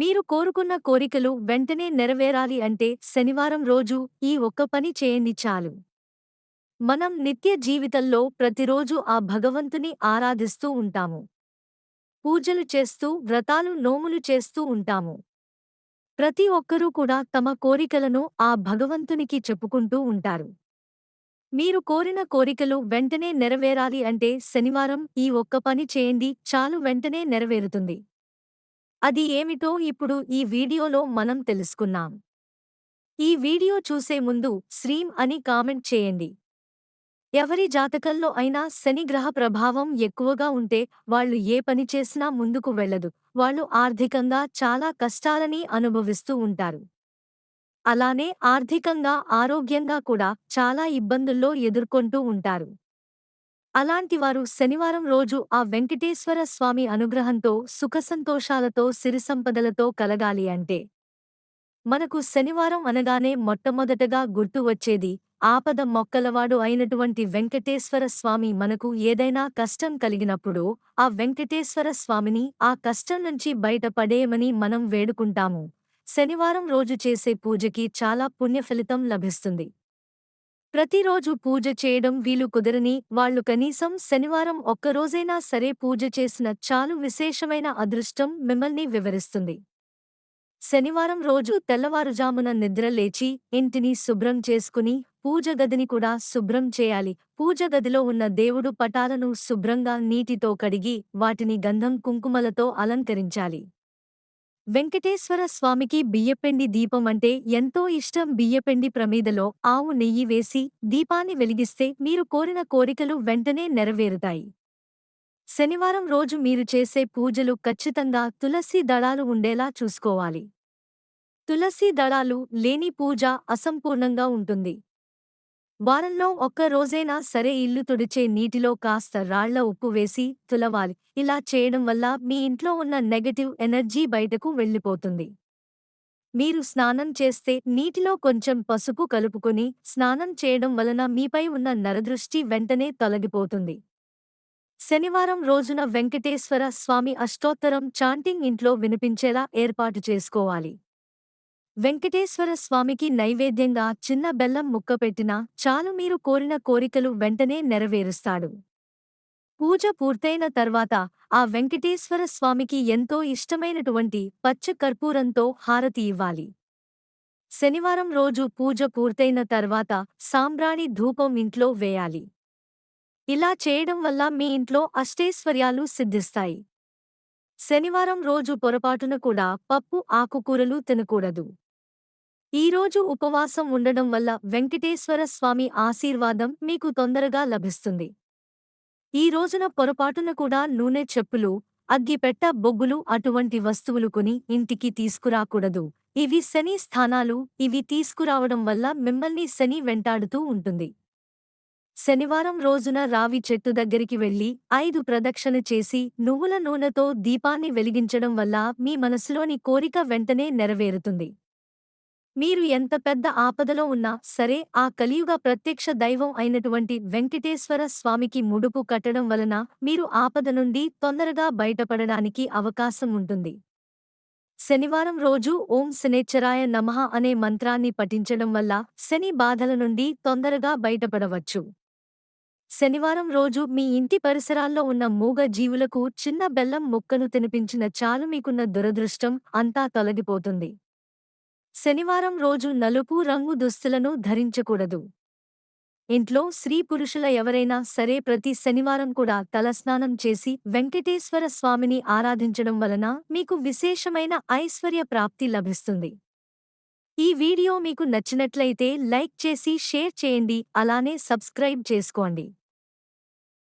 మీరు కోరుకున్న కోరికలు వెంటనే నెరవేరాలి అంటే శనివారం రోజు ఈ ఒక్క పని చేయండి చాలు. మనం నిత్య జీవితంలో ప్రతిరోజు ఆ భగవంతుని ఆరాధిస్తూ ఉంటాము. పూజలు చేస్తూ వ్రతాలు నోములు చేస్తూ ఉంటాము. ప్రతి ఒక్కరూ కూడా తమ కోరికలను ఆ భగవంతునికి చెప్పుకుంటూ ఉంటారు. మీరు కోరిన కోరికలు వెంటనే నెరవేరాలి అంటే శనివారం ఈ ఒక్క పని చేయండి చాలు వెంటనే నెరవేరుతుంది. అది ఏమిటో ఇప్పుడు ఈ వీడియోలో మనం తెలుసుకున్నాం. ఈ వీడియో చూసే ముందు శ్రీం అని కామెంట్ చేయండి. ఎవరి జాతకంలో అయినా శనిగ్రహ ప్రభావం ఎక్కువగా ఉంటే వాళ్ళు ఏ పని చేసినా ముందుకు వెళ్ళదు. వాళ్ళు ఆర్థికంగా చాలా కష్టాలని అనుభవిస్తూ ఉంటారు. అలానే ఆర్థికంగా ఆరోగ్యంగా కూడా చాలా ఇబ్బందుల్లో ఎదుర్కొంటూ ఉంటారు. అలాంటివారు శనివారం రోజు ఆ వెంకటేశ్వర స్వామి అనుగ్రహంతో సుఖసంతోషాలతో సిరిసంపదలతో కలగాలి అంటే. మనకు శనివారం అనగానే మొట్టమొదటగా గుర్తు వచ్చేది ఆపద మొక్కలవాడు అయినటువంటి వెంకటేశ్వర స్వామి మనకు ఏదైనా కష్టం కలిగినప్పుడు ఆ వెంకటేశ్వర స్వామిని ఆ కష్టం నుంచి బయటపడేయమని మనం వేడుకుంటాము. శనివారం రోజు చేసే పూజకి చాలా పుణ్యఫలితం లభిస్తుంది. ప్రతిరోజు పూజ చేయడం వీలు కుదరని వాళ్ళు కనీసం శనివారం ఒక్కరోజైనా సరే పూజ చేసిన చాలు విశేషమైన అదృష్టం మిమ్మల్ని వివరిస్తుంది. శనివారం రోజు తెల్లవారుజామున నిద్ర లేచి ఇంటిని శుభ్రం చేసుకుని పూజ గదిని కూడా శుభ్రం చేయాలి. పూజ గదిలో ఉన్న దేవుడు పటాలను శుభ్రంగా నీటితో కడిగి వాటిని గంధం కుంకుమలతో అలంకరించాలి. వెంకటేశ్వర స్వామికి బియ్యపిండి దీపం అంటే ఎంతో ఇష్టం. బియ్యపిండి ప్రమీదలో ఆవు నెయ్యి వేసి దీపాన్ని వెలిగిస్తే మీరు కోరిన కోరికలు వెంటనే నెరవేరుతాయి. శనివారం రోజు మీరు చేసే పూజలు ఖచ్చితంగా తులసి దళాలు ఉండేలా చూసుకోవాలి. తులసి దళాలు లేని పూజ అసంపూర్ణంగా ఉంటుంది. వారంలో ఒక్క రోజైనా సరే ఇల్లు తుడిచే నీటిలో కాస్త రాళ్ళ ఉప్పు వేసి తులవాలి. ఇలా చేయడం వల్ల మీ ఇంట్లో ఉన్న నెగటివ్ ఎనర్జీ బయటకు వెళ్ళిపోతుంది. మీరు స్నానం చేస్తే నీటిలో కొంచెం పసుపు కలుపుకొని స్నానం చేయడం వలన మీపై ఉన్న నరదృష్టి వెంటనే తొలగిపోతుంది. శనివారం రోజున వెంకటేశ్వర స్వామి అష్టోత్తరం చాంటింగ్ ఇంట్లో వినిపించేలా ఏర్పాటు చేసుకోవాలి. వెంకటేశ్వర స్వామికి నైవేద్యంగా చిన్న బెల్లం ముక్క పెట్టినా చాలు మీరు కోరిన కోరికలు వెంటనే నెరవేరుస్తాడు. పూజ పూర్తయిన తర్వాత ఆ వెంకటేశ్వర స్వామికి ఎంతో ఇష్టమైనటువంటి పచ్చ కర్పూరంతో హారతి ఇవ్వాలి. శనివారం రోజు పూజ పూర్తయిన తర్వాత సాంబ్రాణి ధూపం ఇంట్లో వేయాలి. ఇలా చేయడం వల్ల మీ ఇంట్లో అష్టైశ్వర్యాలు సిద్ధిస్తాయి. శనివారం రోజు పొరపాటున కూడా పప్పు ఆకుకూరలు తినకూడదు. ఈరోజు ఉపవాసం ఉండడం వల్ల వెంకటేశ్వర స్వామి ఆశీర్వాదం మీకు తొందరగా లభిస్తుంది. ఈ రోజున పొరపాటున కూడా నూనె చెప్పులు అగ్గిపెట్ట బొగ్గులు అటువంటి వస్తువులు కొని ఇంటికి తీసుకురాకూడదు. ఇవి శని స్థానాలు ఇవి తీసుకురావడం వల్ల మిమ్మల్ని శని వెంటాడుతూ ఉంటుంది. శనివారం రోజున రావి చెట్టు దగ్గరికి వెళ్ళి ఐదు ప్రదక్షిణ చేసి నువ్వుల నూనెతో దీపాన్ని వెలిగించడం వల్ల మీ మనసులోని కోరిక వెంటనే నెరవేరుతుంది. మీరు ఎంత పెద్ద ఆపదలో ఉన్నా సరే ఆ కలియుగ ప్రత్యక్ష దైవం అయినటువంటి వెంకటేశ్వర స్వామికి ముడుపు కట్టడం వలన మీరు ఆపద నుండి తొందరగా బయటపడడానికి అవకాశం ఉంటుంది. శనివారం రోజు ఓం శనేచ్చరాయ నమః అనే మంత్రాన్ని పఠించడం వల్ల శని బాధల నుండి తొందరగా బయటపడవచ్చు. శనివారం రోజు మీ ఇంటి పరిసరాల్లో ఉన్న మూగ జీవులకు చిన్న బెల్లం ముక్కను తినిపించిన చాలు మీకున్న దురదృష్టం అంతా తొలగిపోతుంది. శనివారం రోజు నలుపు రంగు దుస్తులను ధరించకూడదు. ఇంట్లో స్త్రీ పురుషుల ఎవరైనా సరే ప్రతి శనివారం కూడా తలస్నానం చేసి వెంకటేశ్వర స్వామిని ఆరాధించడం వలన మీకు విశేషమైన ఐశ్వర్య ప్రాప్తి లభిస్తుంది. ఈ వీడియో మీకు నచ్చినట్లయితే లైక్ చేసి షేర్ చేయండి అలానే సబ్స్క్రైబ్ చేసుకోండి.